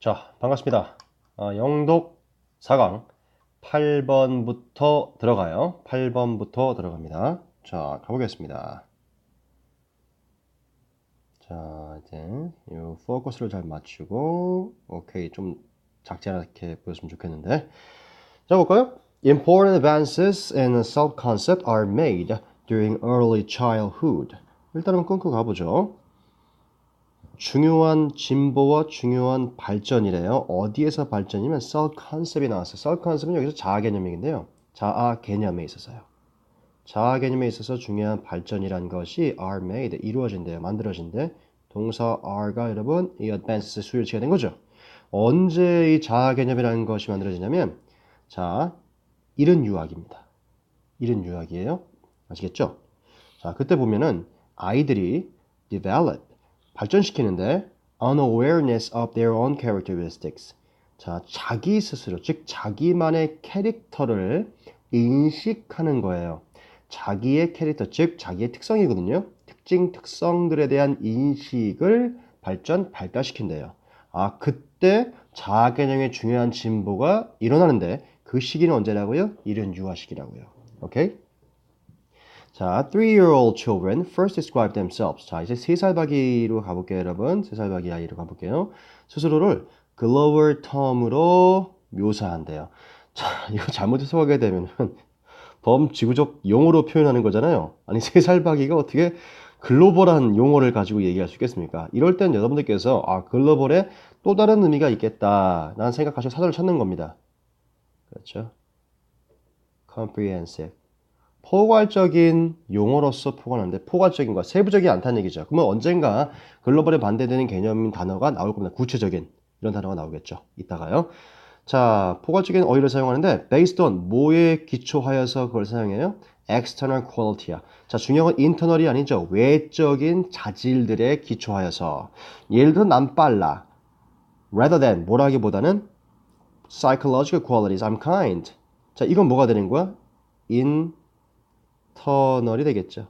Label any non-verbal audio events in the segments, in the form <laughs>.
자, 반갑습니다. 아, 영독 4강 8번부터 들어가요. 8번부터 들어갑니다. 자, 가보겠습니다. 자, 이제 이 포커스를 잘 맞추고 오케이, 좀 작지 않게 보였으면 좋겠는데 자, 볼까요? Important advances in self-concept are made during early childhood. 일단은 끊고 가보죠. 중요한 진보와 중요한 발전이래요. 어디에서 발전이면 self concept이 나왔어요. self concept은 여기서 자아 개념인데요. 자아 개념에 있어서요. 자아 개념에 있어서 중요한 발전이란 것이 are made 이루어진대요. 만들어진대. 동사 are가 여러분 이 advanced 수요치가 된 거죠. 언제 이 자아 개념이라는 것이 만들어지냐면 자 이른 유학입니다. 이른 유학이에요. 아시겠죠? 자 그때 보면은 아이들이 develop 발전시키는데 unawareness of their own characteristics. 자, 자기 스스로, 즉 자기만의 캐릭터를 인식하는 거예요. 자기의 캐릭터, 즉 자기의 특성이거든요. 특징, 특성들에 대한 인식을 발전, 발달시킨대요. 아, 그때 자아 개념의 중요한 진보가 일어나는데 그 시기는 언제라고요? 이른 유아 시기라고요. 오케이? 자, three-year-old children first describe themselves. 자, 이제 세 살박이로 가볼게요, 여러분. 세 살박이 아이로 가볼게요. 스스로를 글로벌 텀으로 묘사한대요. 자, <laughs> 이거 잘못 해석하게 되면 <laughs> 범지구적 용어로 표현하는 거잖아요. 아니, 세 살박이가 어떻게 글로벌한 용어를 가지고 얘기할 수 있겠습니까? 이럴 땐 여러분들께서 아, 글로벌에 또 다른 의미가 있겠다. 라는 생각하시고 사전을 찾는 겁니다. 그렇죠? comprehensive. 포괄적인 용어로서 포괄하는데 포괄적인과 세부적이 않다는 얘기죠. 그러면 언젠가 글로벌에 반대되는 개념인 단어가 나올 겁니다. 구체적인 이런 단어가 나오겠죠. 이따가요. 자, 포괄적인 어휘를 사용하는데 based on 뭐에 기초하여서 그걸 사용해요? external quality야. 자, 중요한 건 internal이 아니죠. 외적인 자질들에 기초하여서. 예를 들어 난 빨라. rather than 뭐라기보다는 psychological qualities. I'm kind. 자, 이건 뭐가 되는 거야? in 인 터널이 되겠죠.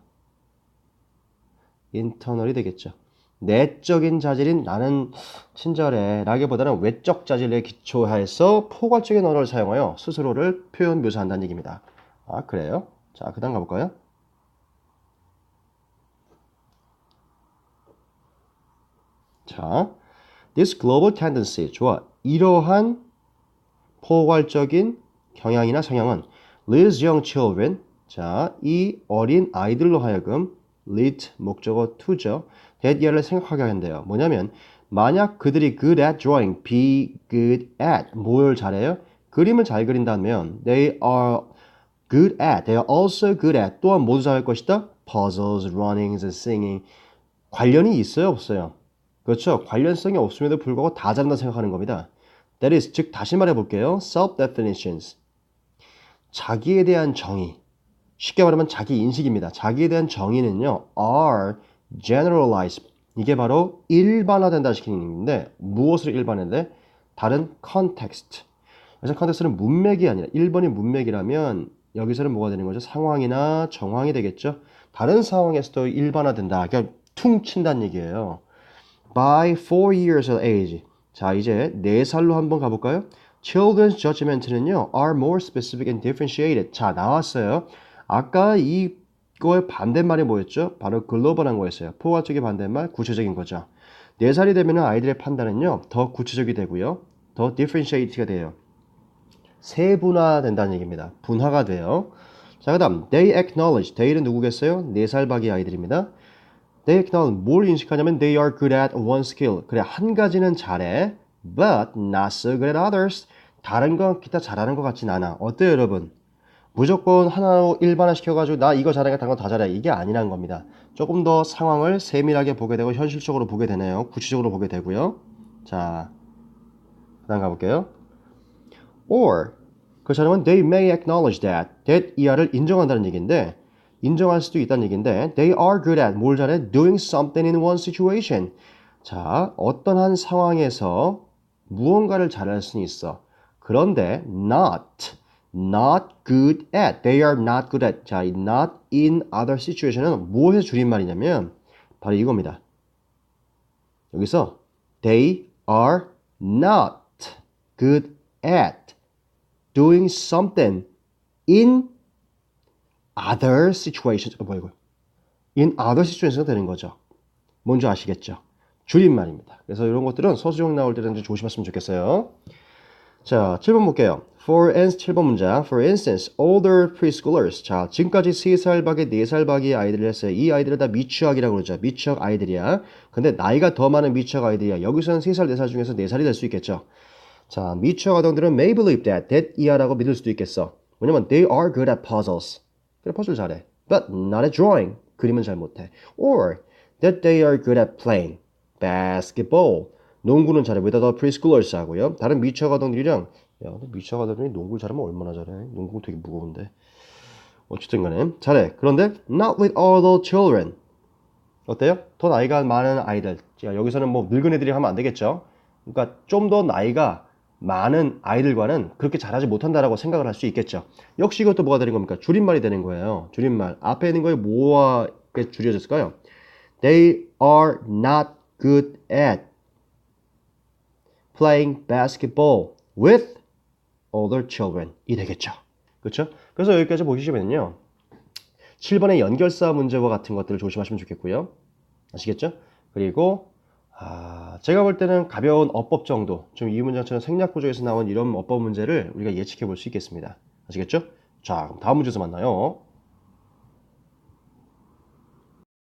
인터널이 되겠죠. 내적인 자질인 나는 친절해 라기보다는 외적 자질에 기초해서 포괄적인 언어를 사용하여 스스로를 표현 묘사한다는 얘기입니다. 아 그래요? 자 그 다음 가볼까요? 자, this global tendency 좋아. 이러한 포괄적인 경향이나 성향은 leads young children 자, 이 어린 아이들로 하여금 lead 목적어 to죠. 대디어를 생각하게 한대요. 뭐냐면 만약 그들이 good at drawing, be good at 뭘 잘해요? 그림을 잘 그린다면 they are good at, they are also good at 또한 모두 잘할 것이다. puzzles, runnings, singing 관련이 있어요, 없어요? 그렇죠. 관련성이 없음에도 불구하고 다 잘한다 생각하는 겁니다. That is, 즉 다시 말해 볼게요. self-definitions. 자기에 대한 정의. 쉽게 말하면 자기 인식입니다. 자기에 대한 정의는요, are generalized. 이게 바로 일반화된다 시키는 얘기인데, 무엇으로 일반화돼? 다른 context. 그래서 컨텍스트는 문맥이 아니라 1번이 문맥이라면 여기서는 뭐가 되는 거죠? 상황이나 정황이 되겠죠? 다른 상황에서도 일반화된다. 그러니까 퉁 친다는 얘기예요. By 4 years of age. 자, 이제 4살로 한번 가볼까요? Children's judgment는요, are more specific and differentiated. 자, 나왔어요. 아까 이거의 반대말이 뭐였죠? 바로 글로벌한 거였어요. 포괄적인 반대말, 구체적인 거죠. 4살이 되면 아이들의 판단은요, 더 구체적이 되고요. 더 differentiate가 돼요. 세분화된다는 얘기입니다. 분화가 돼요. 자, 그 다음, they acknowledge. they는 누구겠어요? 4살 박이 아이들입니다. They acknowledge. 뭘 인식하냐면 they are good at one skill. 그래, 한 가지는 잘해. But not so good at others. 다른 건 기타 잘하는 것 같진 않아. 어때요, 여러분? 무조건 하나로 일반화 시켜가지고 나 이거 잘하니까 다른 거 다 잘해 이게 아니란 겁니다. 조금 더 상황을 세밀하게 보게 되고 현실적으로 보게 되네요. 구체적으로 보게 되고요. 자, 그다음 가볼게요. Or 그렇다면 they may acknowledge that that 이하를 인정한다는 얘기인데 인정할 수도 있다는 얘기인데 they are good at 뭘 잘해? doing something in one situation. 자, 어떤 한 상황에서 무언가를 잘할 수는 있어. 그런데 not not good at. They are not good at. 자, not in other situation은 무엇의 줄임말이냐면 바로 이겁니다. 여기서 they are not good at doing something in other situations. 어, 뭐야 이거? in other situations가 되는 거죠. 뭔지 아시겠죠? 줄임말입니다. 그래서 이런 것들은 서술형 나올 때는 좀 조심했으면 좋겠어요. 자, 7번 볼게요. For instance, 7번 문장. For instance, older preschoolers. 자, 지금까지 3살 박에 4살 박이 아이들을 했어요. 이 아이들을 다 미취학이라고 그러죠. 미취학 아이들이야. 근데 나이가 더 많은 미취학 아이들이야. 여기서는 3살, 4살 중에서 4살이 될 수 있겠죠. 자, 미취학 아동들은 may believe that, that 이하라고 믿을 수도 있겠어. 왜냐면 they are good at puzzles. 그래, 퍼즐 잘해. But not at drawing. 그림은 잘 못해. Or that they are good at playing basketball. 농구는 잘해. other preschoolers 하고요. 다른 미취학 아동들이랑 야, 근데 미취학 아동들이 농구를 잘하면 얼마나 잘해. 농구 되게 무거운데. 어쨌든 간에 잘해. 그런데 not with all the children. 어때요? 더 나이가 많은 아이들. 자, 여기서는 뭐 늙은 애들이 하면 안 되겠죠. 그러니까 좀 더 나이가 많은 아이들과는 그렇게 잘하지 못한다라고 생각을 할 수 있겠죠. 역시 이것도 뭐가 되는 겁니까? 줄임말이 되는 거예요. 줄임말. 앞에 있는 거에 뭐와 줄여졌을까요? They are not good at playing basketball with other children. 이 되겠죠. 그렇죠? 그래서 여기까지 보시면요. 7번의 연결사 문제와 같은 것들을 조심하시면 좋겠고요. 아시겠죠? 그리고 아, 제가 볼 때는 가벼운 어법 정도, 좀 이 문장처럼 생략 구조에서 나온 이런 어법 문제를 우리가 예측해 볼 수 있겠습니다. 아시겠죠? 자, 그럼 다음 문제에서 만나요.